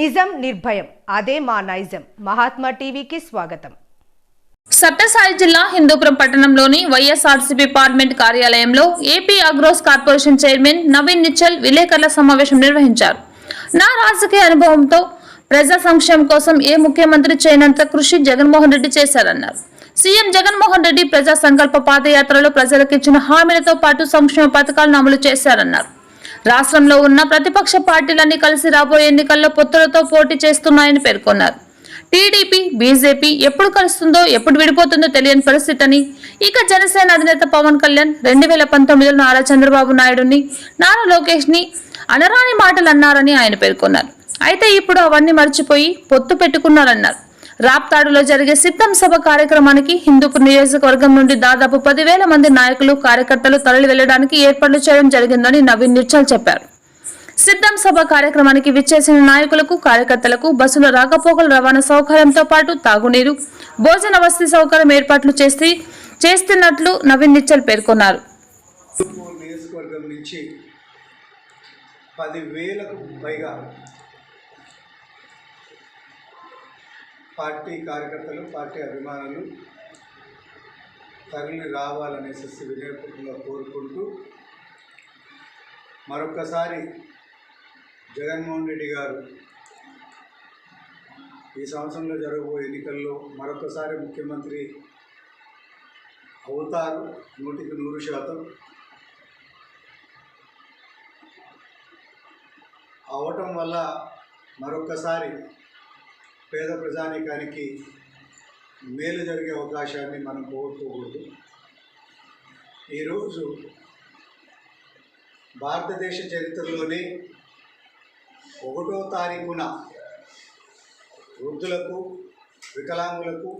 నిజం నిర్భయం. అదే మా నైజం. మహాత్మా టీవీకి స్వాగతం. సత్తసాయి జిల్లా హిందూపురం పట్టణంలోని వైఎస్ఆర్సీపీ పార్లమెంట్ కార్యాలయంలో AP Agros corporation chairman Naveen Nischal విలేకరుల సమావేశం నిర్వహించారు. నా రాజకీయ అనుభవంతో ప్రజా సంక్షేమం కోసం ఏ ముఖ్యమంత్రి చేయనంత కృషి జగన్మోహన్ రెడ్డి చేశారన్నారు. సీఎం జగన్మోహన్ రెడ్డి ప్రజా సంకల్ప పాదయాత్రలో ప్రజలకు ఇచ్చిన హామీలతో పాటు సంక్షేమ పథకాలను అమలు చేశారన్నారు. రాష్ట్రంలో ఉన్న ప్రతిపక్ష పార్టీలన్నీ కలిసి రాబోయే ఎన్నికల్లో పొత్తులతో పోటీ చేస్తున్నాయని పేర్కొన్నారు. టీడీపీ బీజేపీ ఎప్పుడు కలుస్తుందో ఎప్పుడు విడిపోతుందో తెలియని పరిస్థితి అని ఇక జనసేన అధినేత పవన్ కళ్యాణ్ రెండు వేల పంతొమ్మిదిలో నారా చంద్రబాబు నాయుడుని నారా లోకేష్ని అనరాని మాటలు అన్నారని ఆయన పేర్కొన్నారు. అయితే ఇప్పుడు అవన్నీ మర్చిపోయి పొత్తు పెట్టుకున్నారన్నారు. రాప్తాడులో జరిగే సిద్ధం సభ కార్యక్రమానికి హిందూపూర్ నియోజకవర్గం నుండి దాదాపు పదివేల మంది నాయకులు కార్యకర్తలు తరలి వెళ్ళడానికి ఏర్పాట్లు చేయడం జరిగిందని నవీన్ నిర్చల్ చెప్పారు. సిద్ధం సభ కార్యక్రమానికి విచ్చేసిన నాయకులకు కార్యకర్తలకు బస్సుల రాకపోకల రవాణా సౌకర్యంతో పాటు తాగునీరు భోజన వసతి సౌకర్యం ఏర్పాట్లు చేసి చేస్తున్నట్లు నవీన్ నిచ్చల్ పేర్కొన్నారు. పదివేలకు పైగా పార్టీ కార్యకర్తలు పార్టీ అభిమానులు తరలి రావాలనేసి వినయపూర్వకంగా కోరుకుంటూ మరొకసారి జగన్మోహన్ రెడ్డి గారు ఈ సంవత్సరంలో జరగబోయే ఎన్నికల్లో మరొకసారి ముఖ్యమంత్రి అవుతారు. నూటికి నూరు శాతం అవటం వల్ల మరొకసారి పేద ప్రజానీకానికి మేలు జరిగే అవకాశాన్ని మనం పోగొట్టుకోకూడదు. ఈరోజు భారతదేశ చరిత్రలోనే ఒకటో తారీఖున వృద్ధులకు వికలాంగులకు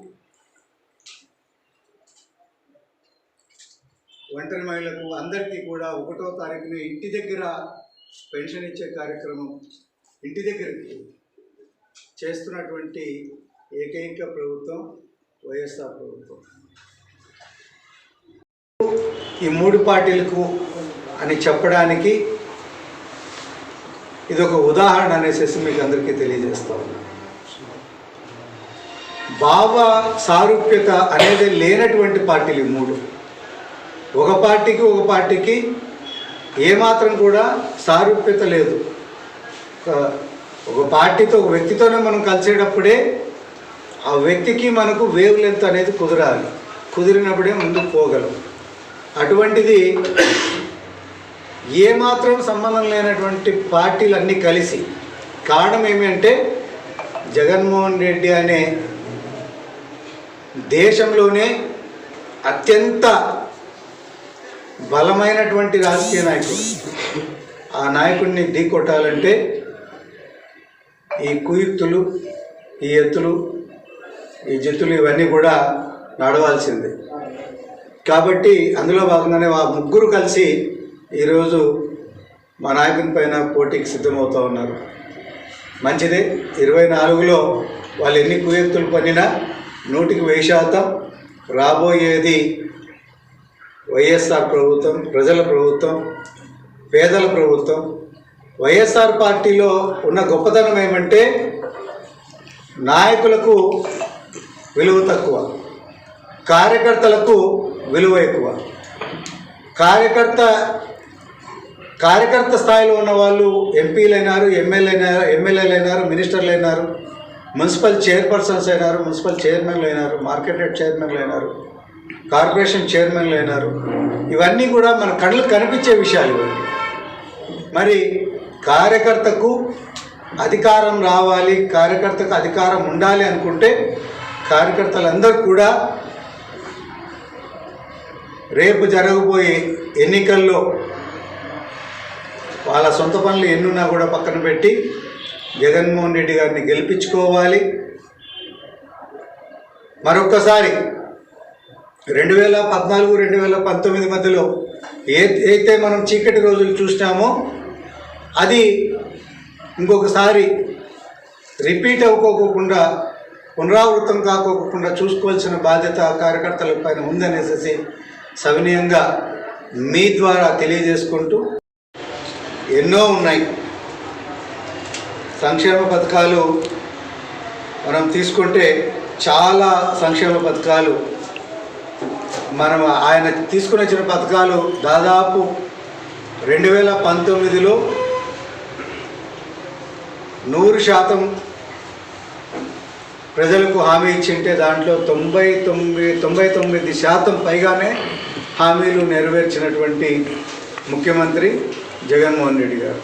ఒంటరి మహిళలకు అందరికీ కూడా ఒకటో తారీఖున ఇంటి దగ్గర పెన్షన్ ఇచ్చే కార్యక్రమం ఇంటి దగ్గరికి చేస్తున్నటువంటి ఏకైక ప్రభుత్వం వైఎస్ఆర్ ప్రభుత్వం. ఈ మూడు పార్టీలకు అని చెప్పడానికి ఇది ఒక ఉదాహరణ అనేసి మీకు అందరికీ తెలియజేస్తా భావ సారూప్యత అనేది లేనటువంటి పార్టీలు ఈ మూడు. ఒక పార్టీకి ఒక పార్టీకి ఏమాత్రం కూడా సారూప్యత లేదు. ఒక- పార్టీతో ఒక వ్యక్తితోనే మనం కలిసేటప్పుడే ఆ వ్యక్తికి మనకు వేవ్ లెంత్ అనేది కుదరాలి. కుదిరినప్పుడే ముందుకు పోగలం. అటువంటిది ఏమాత్రం సంబంధం లేనటువంటి పార్టీలు అన్నీ కలిసి కారణం ఏమంటే జగన్మోహన్ రెడ్డి అనే దేశంలోనే అత్యంత బలమైనటువంటి రాజకీయ నాయకుడు. ఆ నాయకుడిని ఢీకొట్టాలంటే ఈ కుయుక్తులు ఈ ఎత్తులు ఈ జత్తులు ఇవన్నీ కూడా నడవాల్సిందే. కాబట్టి అందులో భాగంగానే ఆ ముగ్గురు కలిసి ఈరోజు మా నాయకుని పైన పోటీకి సిద్ధమవుతూ ఉన్నారు. మంచిదే ఇరవై నాలుగులో వాళ్ళు ఎన్ని కుయెత్తులు పనినా నూటికి వెయ్యి శాతం రాబోయేది వైఎస్ఆర్ ప్రభుత్వం ప్రజల ప్రభుత్వం పేదల ప్రభుత్వం వైఎస్ఆర్ పార్టీలో ఉన్న గొప్పతనం ఏమంటే నాయకులకు విలువ తక్కువ కార్యకర్తలకు విలువ ఎక్కువ. కార్యకర్త కార్యకర్త స్థాయిలో ఉన్న వాళ్ళు ఎంపీలు అయినారు ఎమ్మెల్యే అయినారు ఎమ్మెల్యేలు అయినారు మినిస్టర్లు అయినారు మున్సిపల్ చైర్పర్సన్స్ అయినారు మున్సిపల్ చైర్మన్లు అయినారు మార్కెట్ హెడ్ చైర్మన్లు అయినారు కార్పొరేషన్ చైర్మన్లు అయినారు ఇవన్నీ కూడా మన కళ్ళకు కనిపించే విషయాలు మరి కార్యకర్తకు అధికారం రావాలి కార్యకర్తకు అధికారం ఉండాలి అనుకుంటే కార్యకర్తలందరూ కూడా రేపు జరగబోయే ఎన్నికల్లో వాళ్ళ సొంత పనులు ఎన్నున్నా కూడా పక్కన పెట్టి జగన్మోహన్ రెడ్డి గారిని గెలిపించుకోవాలి. మరొక్కసారి రెండు వేల పద్నాలుగు రెండు వేల పంతొమ్మిది మధ్యలో ఏ అయితే మనం చీకటి రోజులు చూసినామో అది ఇంకొకసారి రిపీట్ అవ్వకోకుండా పునరావృతం కాకోకుండా చూసుకోవాల్సిన బాధ్యత కార్యకర్తల పైన ఉందనేసి సవినీయంగా మీ ద్వారా తెలియజేసుకుంటూ ఎన్నో ఉన్నాయి. సంక్షేమ పథకాలు మనం తీసుకుంటే చాలా సంక్షేమ పథకాలు మనం ఆయన తీసుకుని వచ్చిన పథకాలు దాదాపు రెండు వేల పంతొమ్మిదిలో నూరు శాతం ప్రజలకు హామీ ఇచ్చింటే దాంట్లో తొంభై తొమ్మిది తొంభై తొమ్మిది శాతం పైగానే హామీలు నెరవేర్చినటువంటి ముఖ్యమంత్రి జగన్మోహన్ రెడ్డి గారు.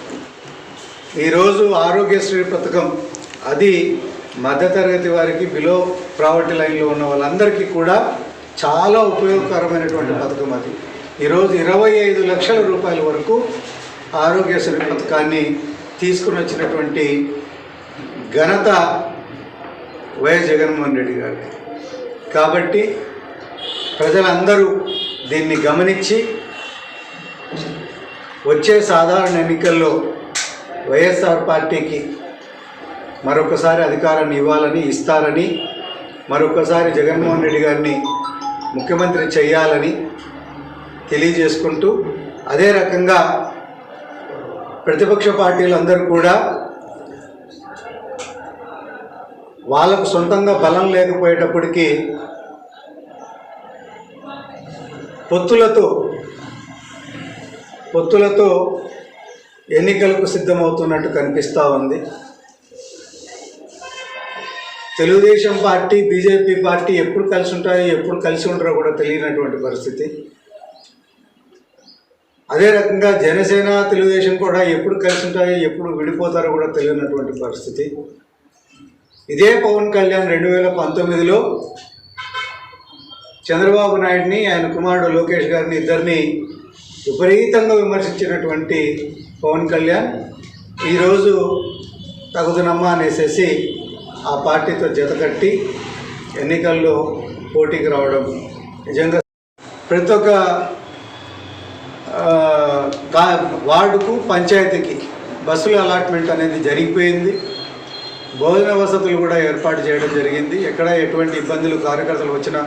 ఈరోజు ఆరోగ్యశ్రీ పథకం అది మధ్యతరగతి వారికి బిలో ప్రావర్టీ లైన్లో ఉన్న వాళ్ళందరికీ కూడా చాలా ఉపయోగకరమైనటువంటి పథకం అది. ఈరోజు ఇరవై ఐదు లక్షల రూపాయల వరకు ఆరోగ్యశ్రీ పథకాన్ని తీసుకుని వచ్చినటువంటి ఘనత వైఎస్ జగన్మోహన్ రెడ్డి గారికి కాబట్టి ప్రజలందరూ దీన్ని గమనించి వచ్చే సాధారణ ఎన్నికల్లో వైఎస్ఆర్ పార్టీకి మరొకసారి అధికారాన్ని ఇవ్వాలని ఇస్తారని మరొకసారి జగన్మోహన్ రెడ్డి గారిని ముఖ్యమంత్రి చేయాలని తెలియజేసుకుంటూ అదే రకంగా ప్రతిపక్ష పార్టీలందరూ కూడా వాళ్ళకు సొంతంగా బలం లేకపోయేటప్పటికీ పొత్తులతో పొత్తులతో ఎన్నికలకు సిద్ధమవుతున్నట్టు కనిపిస్తూ ఉంది. తెలుగుదేశం పార్టీ బీజేపీ పార్టీ ఎప్పుడు కలిసి ఉంటాయో ఎప్పుడు కలిసి ఉంటారో కూడా తెలియనటువంటి పరిస్థితి. అదే రకంగా జనసేన తెలుగుదేశం కూడా ఎప్పుడు కలిసి ఉంటాయో ఎప్పుడు విడిపోతారో కూడా తెలియనటువంటి పరిస్థితి. ఇదే పవన్ కళ్యాణ్ రెండు వేల పంతొమ్మిదిలో చంద్రబాబు నాయుడిని ఆయన కుమారుడు లోకేష్ గారిని ఇద్దరిని విపరీతంగా విమర్శించినటువంటి పవన్ కళ్యాణ్ ఈరోజు తగుదనమ్మా అనేసేసి ఆ పార్టీతో జతకట్టి ఎన్నికల్లో పోటీకి రావడం నిజంగా ప్రతి ఒక్క వార్డుకు పంచాయతీకి బస్సుల అలాట్మెంట్ అనేది జరిగిపోయింది. భోజన వసతులు కూడా ఏర్పాటు చేయడం జరిగింది. ఎక్కడ ఎటువంటి ఇబ్బందులు కార్యకర్తలు వచ్చినా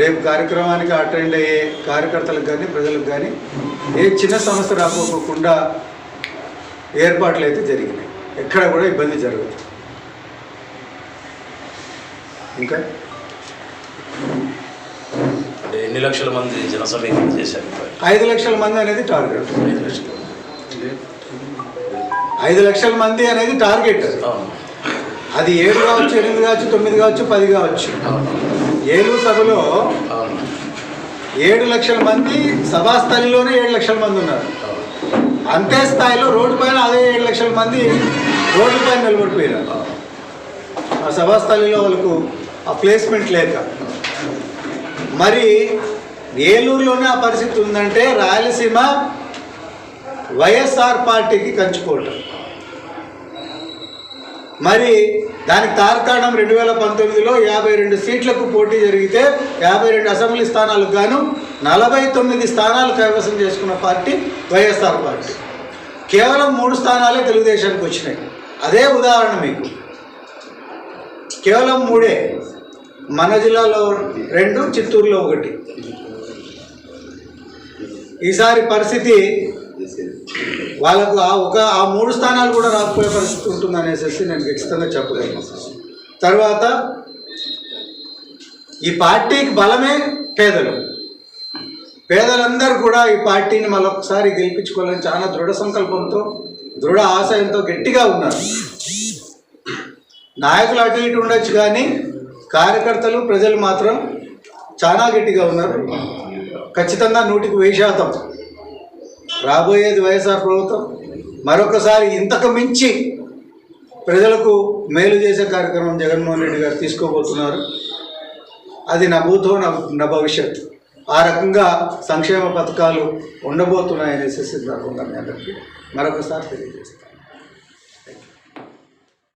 రేపు కార్యక్రమానికి అటెండ్ అయ్యే కార్యకర్తలకు కానీ ప్రజలకు కానీ ఏ చిన్న సమస్య రాకపోకుండా ఏర్పాట్లు అయితే జరిగినాయి. ఎక్కడ కూడా ఇబ్బంది జరగదు. ఇంకా అంటే ఎన్ని లక్షల మంది జన సమీకరణ చేశారు ఐదు లక్షల మంది అనేది టార్గెట్. ఐదు లక్షలు ఐదు లక్షల మంది అనేది టార్గెట్. అది ఏడు కావచ్చు ఎనిమిది కావచ్చు తొమ్మిది కావచ్చు పది కావచ్చు. ఏలూరు సభలో ఏడు లక్షల మంది సభాస్థలిలోనే ఏడు లక్షల మంది ఉన్నారు. అంతే స్థాయిలో రోడ్డు పైన అదే ఏడు లక్షల మంది రోడ్డు పైన నిలబడిపోయారు ఆ సభాస్థలిలో వాళ్ళకు ఆ ప్లేస్మెంట్ లేక. మరి ఏలూరులోనే ఆ పరిస్థితి ఉందంటే రాయలసీమ వైఎస్ఆర్ పార్టీకి కంచుకోవటం. మరి దానికి తార్కాణం రెండు వేల పంతొమ్మిదిలో యాభై రెండు సీట్లకు పోటీ జరిగితే యాభై రెండు అసెంబ్లీ స్థానాలకు గాను నలభై తొమ్మిది స్థానాలు కైవసం చేసుకున్న పార్టీ వైఎస్ఆర్ పార్టీ. కేవలం మూడు స్థానాలే తెలుగుదేశానికి వచ్చినాయి. అదే ఉదాహరణ మీకు. కేవలం మూడే. మన జిల్లాలో రెండు చిత్తూరులో ఒకటి. ఈసారి పరిస్థితి వాళ్ళకు ఆ ఒక ఆ మూడు స్థానాలు కూడా రాకపోయే పరిస్థితి ఉంటుంది అనేసి నేను ఖచ్చితంగా చెప్పగలను. తర్వాత ఈ పార్టీకి బలమే పేదలు. పేదలందరూ కూడా ఈ పార్టీని మరొకసారి గెలిపించుకోవాలని చాలా దృఢ సంకల్పంతో దృఢ ఆశయంతో గట్టిగా ఉన్నారు. నాయకులు అటు ఇటు ఉండొచ్చు కానీ కార్యకర్తలు ప్రజలు మాత్రం చాలా గట్టిగా ఉన్నారు. ఖచ్చితంగా నూటికి వెయ్యి శాతం. రాబోయేది వైఎస్ఆర్ ప్రభుత్వం. మరొకసారి ఇంతకు మించి ప్రజలకు మేలు చేసే కార్యక్రమం జగన్మోహన్ రెడ్డి గారు తీసుకోబోతున్నారు. అది నా భూతో నా భవిష్యత్ ఆ రకంగా సంక్షేమ పథకాలు ఉండబోతున్నాయనేసి సందర్భంగా మీ అందరికీ మరొకసారి తెలియజేస్తాను.